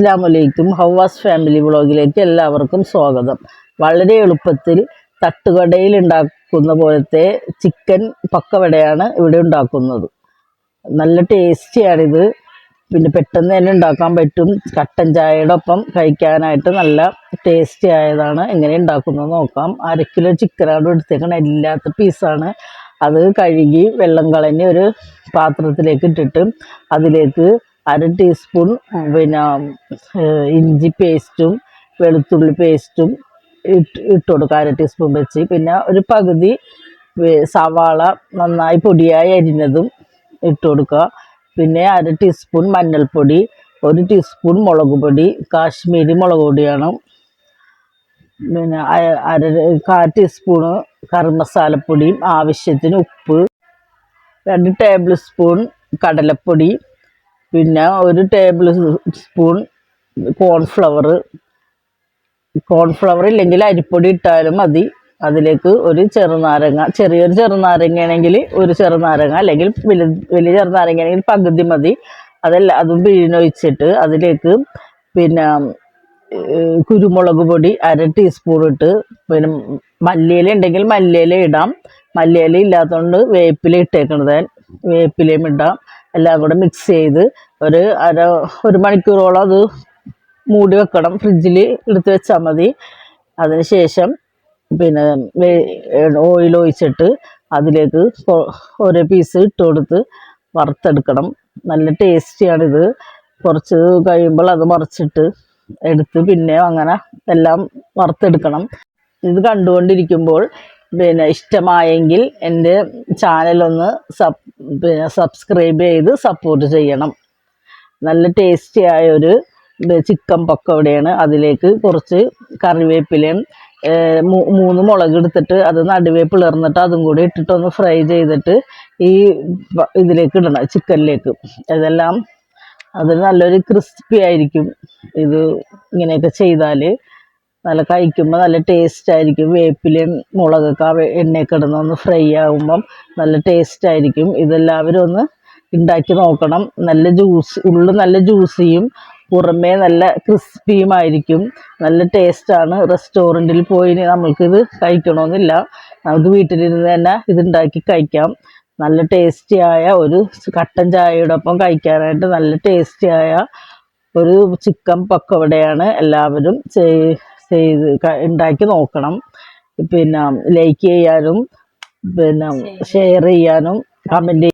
അസ്സാം വലൈക്കും ഹവാസ് ഫാമിലി വ്ളോഗിലേക്ക് എല്ലാവർക്കും സ്വാഗതം. വളരെ എളുപ്പത്തിൽ തട്ടുകടയിൽ ഉണ്ടാക്കുന്ന പോലത്തെ ചിക്കൻ പക്കവടയാണ് ഇവിടെ ഉണ്ടാക്കുന്നത്. നല്ല ടേസ്റ്റിയാണിത്. പിന്നെ പെട്ടെന്ന് തന്നെ ഉണ്ടാക്കാൻ പറ്റും. കട്ടൻ ചായയുടെ ഒപ്പം കഴിക്കാനായിട്ട് നല്ല ടേസ്റ്റി ആയതാണ് എങ്ങനെ ഉണ്ടാക്കുന്നത് നോക്കാം. അര കിലോ ചിക്കനാണ് എടുത്തേക്കണം ഇല്ലാത്ത പീസാണ്. അത് കഴുകി വെള്ളം കളഞ്ഞ് ഒരു പാത്രത്തിലേക്ക് ഇട്ടിട്ട് അതിലേക്ക് അര ടീസ്പൂൺ പിന്നെ ഇഞ്ചി പേസ്റ്റും വെളുത്തുള്ളി പേസ്റ്റും ഇട്ട് ഇട്ട് കൊടുക്കുക. അര ടീസ്പൂൺ വെച്ച്. പിന്നെ ഒരു പകുതി സവാള നന്നായി പൊടിയായി അരിഞ്ഞതും ഇട്ട് കൊടുക്കുക. പിന്നെ അര ടീസ്പൂൺ മഞ്ഞൾപ്പൊടി ഒരു ടീസ്പൂൺ മുളക് പൊടി കാശ്മീരി മുളക് പൊടിയാണ്. പിന്നെ അര കാ ടീസ്പൂണ് കറി മസാലപ്പൊടിയും ആവശ്യത്തിന് ഉപ്പ് രണ്ട് ടേബിൾ സ്പൂൺ കടലപ്പൊടി പിന്നെ ഒരു ടേബിൾ സ്പൂൺ കോൺഫ്ലവർ കോൺഫ്ലവർ ഇല്ലെങ്കിൽ അരിപ്പൊടി ഇട്ടാലും മതി. അതിലേക്ക് ഒരു ചെറുനാരങ്ങ ചെറിയൊരു ചെറുനാരങ്ങയാണെങ്കിൽ ഒരു ചെറുനാരങ്ങ അല്ലെങ്കിൽ വലിയ വലിയ ചെറുനാരങ്ങയാണെങ്കിൽ പകുതി മതി. അതല്ല അതും പിഴിഞ്ഞൊഴിച്ചിട്ട് അതിലേക്ക് പിന്നെ കുരുമുളക് പൊടി അര ടീസ്പൂൺ ഇട്ട് പിന്നെ മല്ലിയില ഉണ്ടെങ്കിൽ മല്ലിയില ഇടാം. മല്ലിയില ഇല്ലാത്തതുകൊണ്ട് വേപ്പില ഇട്ടേക്കണത്. വേപ്പിലയും ഇടാം. എല്ലാം കൂടെ മിക്സ് ചെയ്ത് ഒരു അര ഒരു മണിക്കൂറോളം അത് മൂടി വെക്കണം. ഫ്രിഡ്ജിൽ എടുത്ത് വെച്ചാൽ മതി. അതിനുശേഷം പിന്നെ ഓയിൽ ഒഴിച്ചിട്ട് അതിലേക്ക് ഓരോ പീസ് ഇട്ട് കൊടുത്ത് വറുത്തെടുക്കണം. നല്ല ടേസ്റ്റിയാണിത് കുറച്ച് കഴിയുമ്പോൾ അത് മറിച്ചിട്ട് എടുത്ത് പിന്നെ അങ്ങനെ എല്ലാം വറുത്തെടുക്കണം. ഇത് കണ്ടുകൊണ്ടിരിക്കുമ്പോൾ പിന്നെ ഇഷ്ടമായെങ്കിൽ എന്റെ ചാനലൊന്ന് സബ് പിന്നെ സബ്സ്ക്രൈബ് ചെയ്ത് സപ്പോർട്ട് ചെയ്യണം. നല്ല ടേസ്റ്റി ആയൊരു ചിക്കൻ പക്കവടയാണ്. അതിലേക്ക് കുറച്ച് കറിവേപ്പിലയും മൂന്ന് മുളക് എടുത്തിട്ട് അത് നടുവേ പിളർന്നിട്ട് അതും കൂടി ഇട്ടിട്ടൊന്ന് ഫ്രൈ ചെയ്തിട്ട് ഈ ഇതിലേക്ക് ഇടണം ചിക്കനിലേക്ക്. ഇതെല്ലാം അത് നല്ലൊരു ക്രിസ്പി ആയിരിക്കും. ഇത് ഇങ്ങനെയൊക്കെ ചെയ്താൽ നല്ല കഴിക്കുമ്പോൾ നല്ല ടേസ്റ്റ് ആയിരിക്കും. വേപ്പിലയും മുളകൊക്കെ ആ ഇടുന്ന ഒന്ന് ഫ്രൈ ആകുമ്പം നല്ല ടേസ്റ്റ് ആയിരിക്കും. ഇതെല്ലാവരും ഒന്ന് ഉണ്ടാക്കി നോക്കണം. നല്ല ജ്യൂസ് ഉള്ളു നല്ല ജ്യൂസിയും പുറമേ നല്ല ക്രിസ്പിയുമായിരിക്കും നല്ല ടേസ്റ്റാണ് റെസ്റ്റോറന്റിൽ പോയി നമ്മൾക്കിത് കഴിക്കണമെന്നില്ല നമുക്ക് വീട്ടിലിരുന്ന് തന്നെ ഇത് ഉണ്ടാക്കി കഴിക്കാം. നല്ല ടേസ്റ്റിയായ ഒരു കട്ടൻ ചായയുടെ ഒപ്പം കഴിക്കാനായിട്ട് നല്ല ടേസ്റ്റിയായ ഒരു ചിക്കൻ പക്കവടയാണ് എല്ലാവരും ചെയ്- ചെയ്ത് ഉണ്ടാക്കി നോക്കണം. പിന്നെ ലൈക്ക് ചെയ്യാനും പിന്നെ ഷെയർ ചെയ്യാനും കമന്റ്